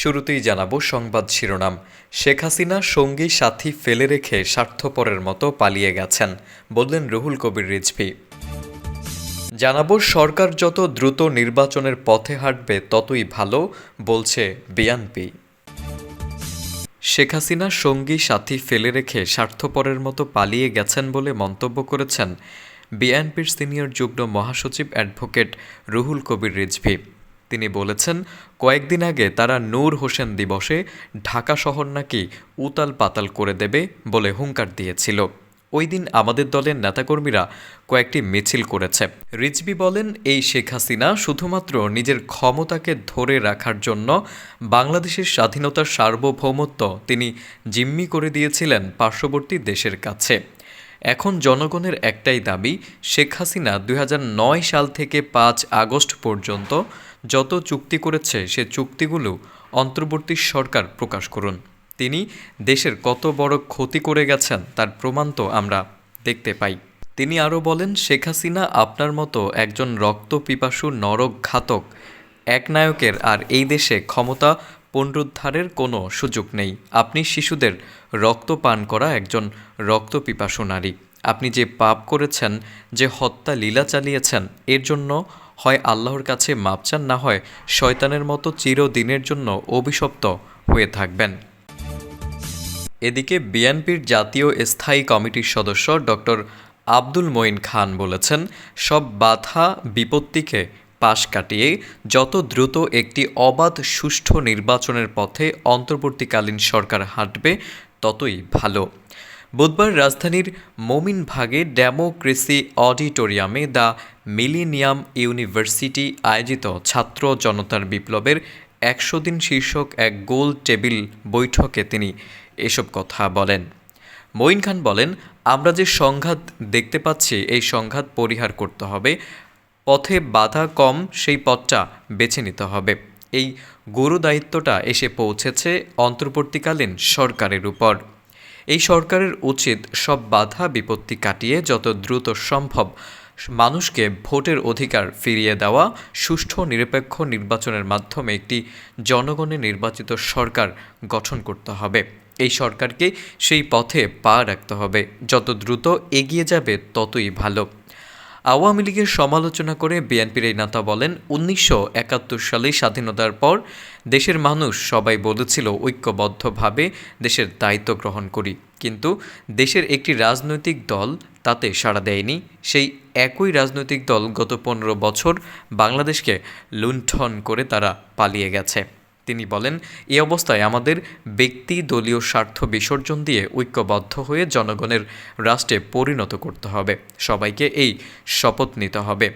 শুরুতেই জানাব সংবাদ শিরোনাম। শেখ হাসিনা সঙ্গী সাথী ফেলে রেখে স্বার্থপরের মতো পালিয়ে গেছেন, বললেন রুহুল কবির রিজভি। জানাব সরকার যত দ্রুত নির্বাচনের পথে হাঁটবে, ততই ভালো, বলছে বিএনপি। শেখ হাসিনা সঙ্গী সাথী ফেলে রেখে স্বার্থপরের মতো পালিয়ে গেছেন বলে মন্তব্য করেছেন বিএনপির সিনিয়র যুগ্ম মহাসচিব অ্যাডভোকেট রুহুল কবির রিজভি। তিনি বলেছেন, কয়েকদিন আগে তারা নূর হোসেন দিবসে ঢাকা শহর নাকি উতাল পাতাল করে দেবে বলে হুঙ্কার দিয়েছিল। ওই দিন আমাদের দলের নেতাকর্মীরা কয়েকটি মিছিল করেছে। রিজবি বলেন, এই শেখ হাসিনা শুধুমাত্র নিজের ক্ষমতাকে ধরে রাখার জন্য বাংলাদেশের স্বাধীনতার সার্বভৌমত্ব তিনি জিম্মি করে দিয়েছিলেন পার্শ্ববর্তী দেশের কাছে। এখন জনগণের একটাই দাবি, শেখ হাসিনা দু হাজার নয় সাল থেকে পাঁচ আগস্ট পর্যন্ত যত চুক্তি করেছে, সে চুক্তিগুলো অন্তর্বর্তী সরকার প্রকাশ করুন। তিনি দেশের কত বড় ক্ষতি করে গেছেন, তার প্রমাণ তো আমরা দেখতে পাই। তিনি আরও বলেন, শেখ হাসিনা আপনার মতো একজন রক্ত পিপাসু নরক ঘাতক, এক নায়কের আর এই দেশে ক্ষমতা পুনরুদ্ধারের কোনো সুযোগ নেই। আপনি শিশুদের রক্ত পান করা একজন রক্ত পিপাসু নারী। আপনি যে পাপ করেছেন, যে হত্যা লীলা চালিয়েছেন, এর জন্য হয় আল্লাহর কাছে মাপ চান, না হয় শয়তানের মতো চিরদিনের জন্য অভিশপ্ত হয়ে থাকবেন। এদিকে বিএনপির জাতীয় স্থায়ী কমিটির সদস্য ডক্টর আব্দুল মঈন খান বলেছেন, সব বাধা বিপত্তিকে পাশ কাটিয়ে যত দ্রুত একটি অবাধ সুষ্ঠু নির্বাচনের পথে অন্তর্বর্তীকালীন সরকার হাঁটবে, ততই ভালো। বুধবার রাজধানীর মোমিনভাগে ডেমোক্রেসি অডিটোরিয়ামে দ্য মিলিনিয়াম ইউনিভার্সিটি আয়োজিত ছাত্র জনতার বিপ্লবের একশো দিন শীর্ষক এক গোল টেবিল বৈঠকে তিনি এসব কথা বলেন। মঈন খান বলেন, আমরা যে সংঘাত দেখতে পাচ্ছি, এই সংঘাত পরিহার করতে হবে। পথে বাধা কম, সেই পথটা বেছে নিতে হবে। এই গুরু দায়িত্বটা এসে পৌঁছেছে অন্তর্বর্তীকালীন সরকারের উপর। এই সরকারের উচিত সব বাধা বিপত্তি কাটিয়ে যত দ্রুত সম্ভব মানুষকে ভোটের অধিকার ফিরিয়ে দেওয়া, সুষ্ঠু, নিরপেক্ষ নির্বাচনের মাধ্যমে একটি জনগণের নির্বাচিত সরকার গঠন করতে হবে। এই সরকারকে সেই পথে পা রাখতে হবে। যত দ্রুত এগিয়ে যাবে, ততই ভালো। আওয়ামী লীগের সমালোচনা করে বিএনপির এই নেতা বলেন, উনিশশো একাত্তর সালে স্বাধীনতার পর দেশের মানুষ সবাই বলেছিল ঐক্যবদ্ধভাবে দেশের দায়িত্ব গ্রহণ করি। কিন্তু দেশের একটি রাজনৈতিক দল তাতে সাড়া দেয়নি। সেই একই রাজনৈতিক দল গত পনেরো বছর বাংলাদেশকে লুণ্ঠন করে তারা পালিয়ে গেছে। তিনি বলেন, এ অবস্থায় আমাদের ব্যক্তি দলীয় স্বার্থ বিসর্জন দিয়ে ঐক্যবদ্ধ হয়ে জনগণের রাষ্ট্রে পরিণত করতে হবে। সবাইকে এই শপথ নিতে হবে।